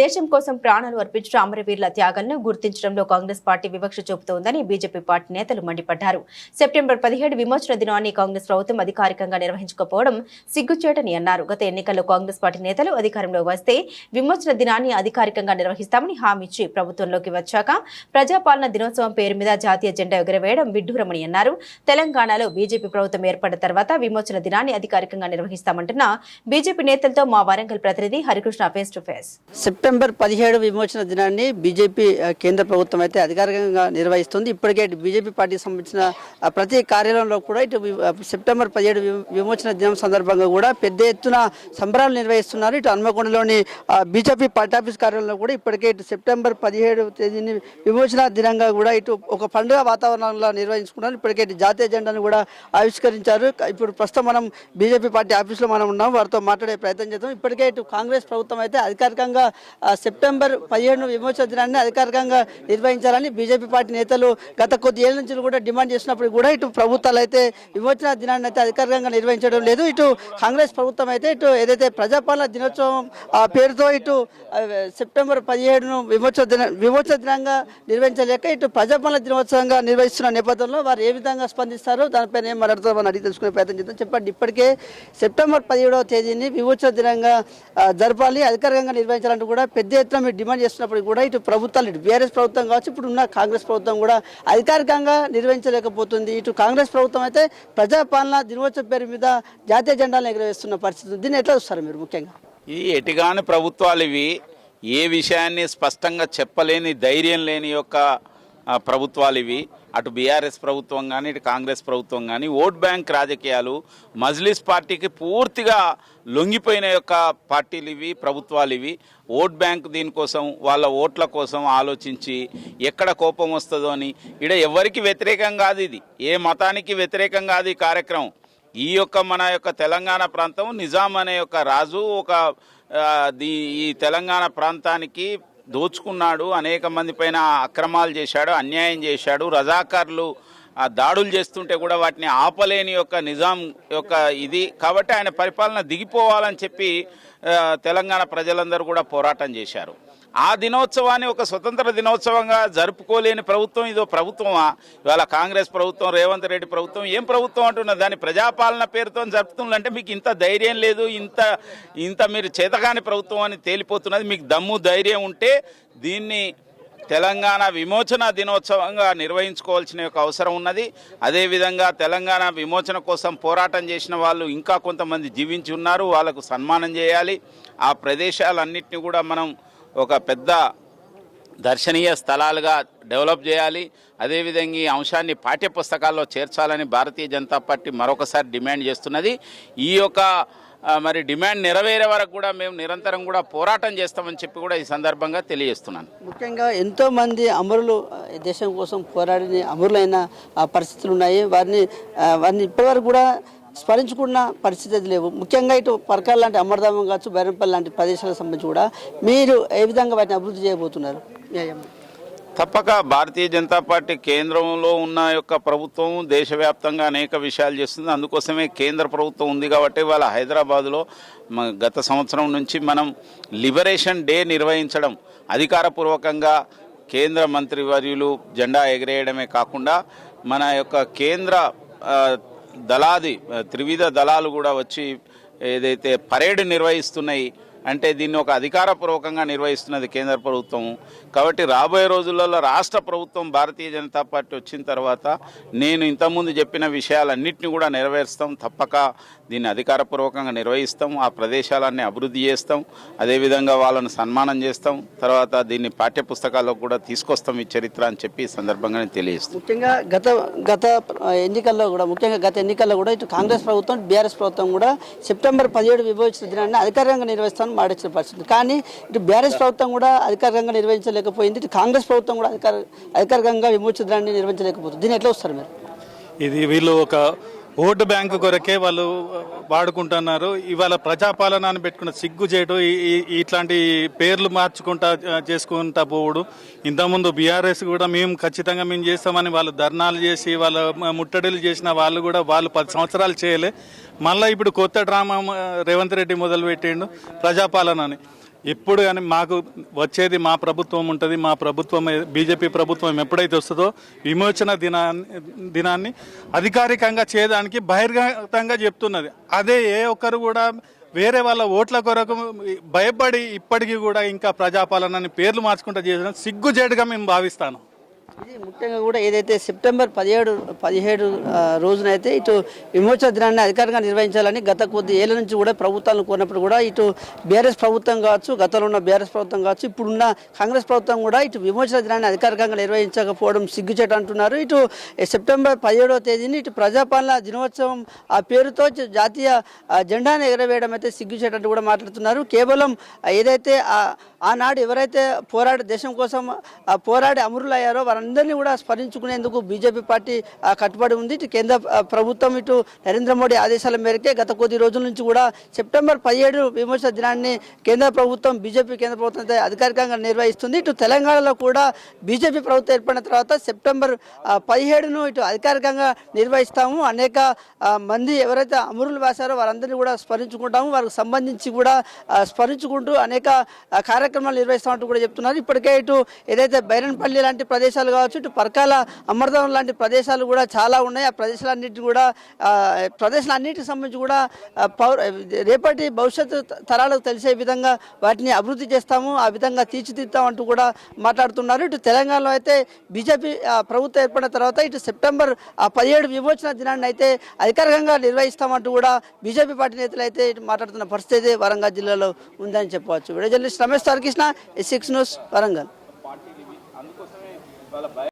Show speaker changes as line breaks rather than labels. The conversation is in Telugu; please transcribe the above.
దేశం కోసం ప్రాణాలు అర్పించిన అమరవీరుల త్యాగాలను గుర్తించడంలో కాంగ్రెస్ పార్టీ వివక్ష చూపుతోందని బీజేపీ పార్టీ నేతలు మండిపడ్డారు. సెప్టెంబర్ పదిహేడు విమోచన దినాన్ని కాంగ్రెస్ ప్రభుత్వం అధికారికంగా నిర్వహించకపోవడం సిగ్గుచేటని అన్నారు. గత ఎన్నికల్లో కాంగ్రెస్ పార్టీ నేతలు అధికారంలో వస్తే విమోచన దినాన్ని అధికారికంగా నిర్వహిస్తామని హామీ ఇచ్చి ప్రభుత్వంలోకి వచ్చాక ప్రజాపాలన దినోత్సవం పేరు మీద జాతీయ జెండా ఎగురవేయడం విడ్డూరమని అన్నారు. తెలంగాణలో బీజేపీ ప్రభుత్వం ఏర్పడిన తర్వాత విమోచన దినాన్ని అధికారికంగా నిర్వహిస్తామంటున్న బీజేపీ నేతలతో మా వరంగల్ ప్రతినిధి Harikrishna face to face.
September పదిహేడు విమోచన దినాన్ని బీజేపీ కేంద్ర ప్రభుత్వం అయితే అధికారికంగా నిర్వహిస్తుంది. ఇప్పటికే ఇటు బీజేపీ పార్టీకి సంబంధించిన ప్రతి కార్యాలయంలో కూడా ఇటు సెప్టెంబర్ పదిహేడు విమోచన దినం సందర్భంగా కూడా పెద్ద ఎత్తున సంబరాలు నిర్వహిస్తున్నారు. ఇటు హన్మకొండలోని బీజేపీ పార్టీ ఆఫీస్ కార్యాలయంలో కూడా ఇప్పటికే ఇటు సెప్టెంబర్ పదిహేడు తేదీని విమోచన దినంగా కూడా ఇటు ఒక పండుగ వాతావరణంలో నిర్వహించుకున్నారు. ఇప్పటికే ఇటు జాతీయ జెండాను కూడా ఆవిష్కరించారు. ఇప్పుడు ప్రస్తుతం మనం బీజేపీ పార్టీ ఆఫీస్లో మనం ఉన్నాం. వారితో మాట్లాడే ప్రయత్నం చేద్దాం. ఇప్పటికే ఇటు కాంగ్రెస్ ప్రభుత్వం అయితే అధికారికంగా సెప్టెంబర్ పదిహేను విమోచన దినాన్ని అధికారికంగా నిర్వహించాలని బీజేపీ పార్టీ నేతలు గత కొద్ది ఏళ్ళ నుంచి కూడా డిమాండ్ చేసినప్పుడు కూడా ఇటు ప్రభుత్వాలు అయితే విమోచన దినాన్ని అయితే అధికారికంగా నిర్వహించడం లేదు. ఇటు కాంగ్రెస్ ప్రభుత్వం అయితే ఇటు ఏదైతే ప్రజాపాలన దినోత్సవం ఆ పేరుతో ఇటు సెప్టెంబర్ పదిహేడును విమోచన దిన విమోచన దినంగా నిర్వహించలేక ఇటు ప్రజాపాలన దినోత్సవంగా నిర్వహిస్తున్న నేపథ్యంలో వారు ఏ విధంగా స్పందిస్తారో దానిపైన ఏం మాట్లాడుతారో అడిగి తెలుసుకునే ప్రయత్నం చేద్దాం. చెప్పండి ఇప్పటికే సెప్టెంబర్ పదిహేడవ తేదీని విమోచన దినంగా జరపాలి అధికారికంగా నిర్వహించాలంటూ కూడా పెద్ద ఎత్తున మీరు డిమాండ్ చేస్తున్నప్పుడు కూడా ఇటు ప్రభుత్వాలు ఇటు బీఆర్ఎస్ ప్రభుత్వం కావచ్చు ఇప్పుడు ఉన్న కాంగ్రెస్ ప్రభుత్వం కూడా అధికారికంగా నిర్వహించలేకపోతుంది. ఇటు కాంగ్రెస్ ప్రభుత్వం అయితే ప్రజాపాలన దినోత్సవ పేరు మీద జాతీయ జెండాలను ఎగరవేస్తున్న పరిస్థితి దీన్ని ఎట్లా చూస్తారు మీరు ముఖ్యంగా?
ఈ ఎటుగాని ప్రభుత్వాలు ఇవి ఏ విషయాన్ని స్పష్టంగా చెప్పలేని ధైర్యం లేని యొక్క ప్రభుత్వాలు ఇవి. అటు బీఆర్ఎస్ ప్రభుత్వం కానీ ఇటు కాంగ్రెస్ ప్రభుత్వం కానీ ఓట్ బ్యాంక్ రాజకీయాలు మజ్లిస్ పార్టీకి పూర్తిగా లొంగిపోయిన యొక్క పార్టీలు ఇవి ప్రభుత్వాలు ఇవి. ఓట్ బ్యాంక్ దీనికోసం వాళ్ళ ఓట్ల కోసం ఆలోచించి ఎక్కడ కోపం వస్తుందో అని. ఇడ ఎవరికి వ్యతిరేకం కాదు ఇది. ఏ మతానికి వ్యతిరేకం కాదు ఈ కార్యక్రమం. ఈ యొక్క మన యొక్క తెలంగాణ ప్రాంతం నిజాం అనే యొక్క రాజు ఒక దీ ఈ తెలంగాణ ప్రాంతానికి దోచుకున్నాడు అనేక మంది పైన అక్రమాలు చేశాడు అన్యాయం చేశాడు రజాకారులు ఆ దాడులు చేస్తుంటే కూడా వాటిని ఆపలేని యొక్క నిజాం యొక్క ఇది. కాబట్టి ఆయన పరిపాలన దిగిపోవాలని చెప్పి తెలంగాణ ప్రజలందరూ కూడా పోరాటం చేశారు. ఆ దినోత్సవాన్ని ఒక స్వతంత్ర దినోత్సవంగా జరుపుకోలేని ప్రభుత్వం ఇదో ప్రభుత్వమా? ఇవాళ కాంగ్రెస్ ప్రభుత్వం రేవంత్ రెడ్డి ప్రభుత్వం ఏం ప్రభుత్వం అంటున్నది దాని ప్రజాపాలన పేరుతో జరుపుతుందంటే మీకు ఇంత ధైర్యం లేదు ఇంత ఇంత మీరు చేతగాని ప్రభుత్వం అని తేలిపోతున్నది మీకు దమ్ము ధైర్యం ఉంటే దీన్ని తెలంగాణ విమోచన దినోత్సవంగా నిర్వహించుకోవాల్సిన యొక్క అవసరం ఉన్నది. అదేవిధంగా తెలంగాణ విమోచన కోసం పోరాటం చేసిన వాళ్ళు ఇంకా కొంతమంది జీవించి ఉన్నారు వాళ్ళకు సన్మానం చేయాలి. ఆ ప్రదేశాలన్నింటినీ కూడా మనం ఒక పెద్ద దర్శనీయ స్థలాలుగా డెవలప్ చేయాలి. అదేవిధంగా ఈ అంశాన్ని పాఠ్యపుస్తకాల్లో చేర్చాలని భారతీయ జనతా పార్టీ మరొకసారి డిమాండ్ చేస్తున్నది. ఈ యొక్క మరి డిమాండ్ నెరవేరే వరకు కూడా మేము నిరంతరం కూడా పోరాటం చేస్తామని చెప్పి కూడా ఈ సందర్భంగా తెలియజేస్తున్నాను.
ముఖ్యంగా ఎంతోమంది అమరులు దేశం కోసం పోరాడిన అమరులైన పరిస్థితులు ఉన్నాయి. వారిని వారిని ఇప్పటివరకు కూడా స్మరించుకున్న పరిస్థితి లేవు. ముఖ్యంగా ఇటు పరకాల లాంటి అమర్ధామం కావచ్చు బైరంపల్లి లాంటి ప్రదేశాలకు సంబంధించి కూడా మీరు ఏ విధంగా వాటిని అభివృద్ధి చేయబోతున్నారు?
తప్పక భారతీయ జనతా పార్టీ కేంద్రంలో ఉన్న యొక్క ప్రభుత్వం దేశవ్యాప్తంగా అనేక విషయాలు చేస్తుంది. అందుకోసమే కేంద్ర ప్రభుత్వం ఉంది కాబట్టి వాళ్ళ హైదరాబాదులో గత సంవత్సరం నుంచి మనం లిబరేషన్ డే నిర్వహించడం అధికారపూర్వకంగా కేంద్ర మంత్రివర్యులు జెండా ఎగరేయడమే కాకుండా మన యొక్క కేంద్ర దళాది త్రివిధ దళాలు కూడా వచ్చి ఏదైతే పరేడ్ నిర్వహిస్తున్నాయి అంటే దీన్ని ఒక అధికారపూర్వకంగా నిర్వహిస్తున్నది కేంద్ర ప్రభుత్వం. కాబట్టి రాబోయే రోజులలో రాష్ట్ర ప్రభుత్వం భారతీయ జనతా పార్టీ వచ్చిన తర్వాత నేను ఇంతకుముందు చెప్పిన విషయాలన్నింటినీ కూడా నెరవేరుస్తాం. తప్పక దీన్ని అధికారపూర్వకంగా నిర్వహిస్తాం. ఆ ప్రదేశాలన్నీ అభివృద్ధి చేస్తాం. అదేవిధంగా వాళ్ళను సన్మానం చేస్తాం. తర్వాత దీన్ని పాఠ్యపుస్తకాల్లో కూడా తీసుకొస్తాం ఈ చరిత్ర అని చెప్పి సందర్భంగా తెలియజేస్తాం
ముఖ్యంగా గత గత ఎన్నికల్లో కూడా ముఖ్యంగా గత ఎన్నికల్లో కూడా ఇటు కాంగ్రెస్ ప్రభుత్వం బీఆర్ఎస్ ప్రభుత్వం కూడా సెప్టెంబర్ పదిహేడు విభజించిన దినాన్ని అధికారికంగా నిర్వహిస్తాను మాటించిన పరిస్థితి. కానీ ఇటు బీఆర్ఎస్ ప్రభుత్వం కూడా అధికారికంగా నిర్వహించలేకపోయింది. ఇటు కాంగ్రెస్ ప్రభుత్వం కూడా అధికార అధికారికంగా విమోచన దినాన్ని నిర్వహించలేకపోతుంది. దీన్ని ఎట్లా వస్తారు మీరు?
ఇది వీళ్ళు ఒక ఓటు బ్యాంకు కొరకే వాళ్ళు వాడుకుంటున్నారు. ఇవాళ ప్రజాపాలన అని పెట్టుకున్న సిగ్గు చేయడం ఇట్లాంటి పేర్లు మార్చుకుంటా చేసుకుంటా పోవుడు. ఇంతకుముందు బీఆర్ఎస్ కూడా మేము ఖచ్చితంగా మేము చేస్తామని వాళ్ళు ధర్నాలు చేసి వాళ్ళ ముట్టడిలు చేసిన వాళ్ళు కూడా వాళ్ళు పది సంవత్సరాలు చేయలే. మళ్ళీ ఇప్పుడు కొత్త డ్రామా రేవంత్ రెడ్డి మొదలు పెట్టిండు ప్రజాపాలన అని ఇప్పుడు కానీ మాకు వచ్చేది మా ప్రభుత్వం ఉంటుంది మా ప్రభుత్వం బీజేపీ ప్రభుత్వం ఎప్పుడైతే వస్తుందో విమోచన దినాన్ని దినాన్ని అధికారికంగా చేయడానికి బహిర్గతంగా చెప్తున్నది. అదే ఏ ఒక్కరు కూడా వేరే వాళ్ళ ఓట్ల కొరకు భయపడి ఇప్పటికీ కూడా ఇంకా ప్రజాపాలనని పేర్లు మార్చుకుంటూ చేసిన సిగ్గుజేటుగా మేము భావిస్తాను.
ఇది ముఖ్యంగా కూడా ఏదైతే సెప్టెంబర్ పదిహేడు పదిహేడు రోజునైతే ఇటు విమోచన దినాన్ని అధికారికంగా నిర్వహించాలని గత కొద్ది ఏళ్ళ నుంచి కూడా ప్రభుత్వాలను కోరినప్పుడు కూడా ఇటు బీఆర్ఎస్ ప్రభుత్వం కావచ్చు గతంలో ఉన్న బీఆర్ఎస్ ప్రభుత్వం కావచ్చు ఇప్పుడున్న కాంగ్రెస్ ప్రభుత్వం కూడా ఇటు విమోచన దినాన్ని అధికారికంగా నిర్వహించకపోవడం సిగ్గుచేట అంటున్నారు. ఇటు సెప్టెంబర్ పదిహేడవ తేదీని ఇటు ప్రజాపాలన దినోత్సవం ఆ పేరుతో జాతీయ జెండాను ఎగరవేయడం అయితే సిగ్గుచేట అంటూ కూడా మాట్లాడుతున్నారు. కేవలం ఏదైతే ఆ- ఆనాడు ఎవరైతే పోరాడి దేశం కోసం పోరాడి అమరులయ్యారో అందరినీ కూడా స్మరించుకునేందుకు బీజేపీ పార్టీ కట్టుబడి ఉంది. ఇటు కేంద్ర ప్రభుత్వం ఇటు నరేంద్ర మోడీ ఆదేశాల మేరకే గత కొద్ది రోజుల నుంచి కూడా సెప్టెంబర్ పదిహేడు విమర్శ దినాన్ని కేంద్ర ప్రభుత్వం బీజేపీ కేంద్ర ప్రభుత్వం అధికారికంగా నిర్వహిస్తుంది. ఇటు తెలంగాణలో కూడా బీజేపీ ప్రభుత్వం ఏర్పడిన తర్వాత సెప్టెంబర్ పదిహేడును ఇటు అధికారికంగా నిర్వహిస్తాము. అనేక మంది ఎవరైతే అమరులు వేశారో వారందరినీ కూడా స్మరించుకుంటాము. వారికి సంబంధించి కూడా స్మరించుకుంటూ అనేక కార్యక్రమాలు నిర్వహిస్తామంటూ కూడా చెప్తున్నారు. ఇప్పటికే ఇటు ఏదైతే బైరన్పల్లి లాంటి ప్రదేశాలు కావచ్చు ఇటు పరకాల అమర్దం లాంటి ప్రదేశాలు కూడా చాలా ఉన్నాయి. ఆ ప్రదేశాలన్నిటి కూడా ఆ, ప్రదేశాలన్నిటికి సంబంధించి కూడా పౌర రేపటి భవిష్యత్తు తరాలకు తెలిసే విధంగా వాటిని అభివృద్ధి చేస్తాము ఆ విధంగా తీర్చిదిద్దాం అంటూ కూడా మాట్లాడుతున్నారు. ఇటు తెలంగాణలో అయితే బీజేపీ ప్రభుత్వం ఏర్పడిన తర్వాత ఇటు సెప్టెంబర్ ఆ పదిహేడు విమోచన దినాన్ని అయితే అధికారికంగా నిర్వహిస్తామంటూ కూడా బీజేపీ పార్టీ నేతలు అయితే ఇటు మాట్లాడుతున్న పరిస్థితి వరంగల్ జిల్లాలో ఉందని చెప్పవచ్చు. Video Ramesh Tarakrishna S six news Warangal. develop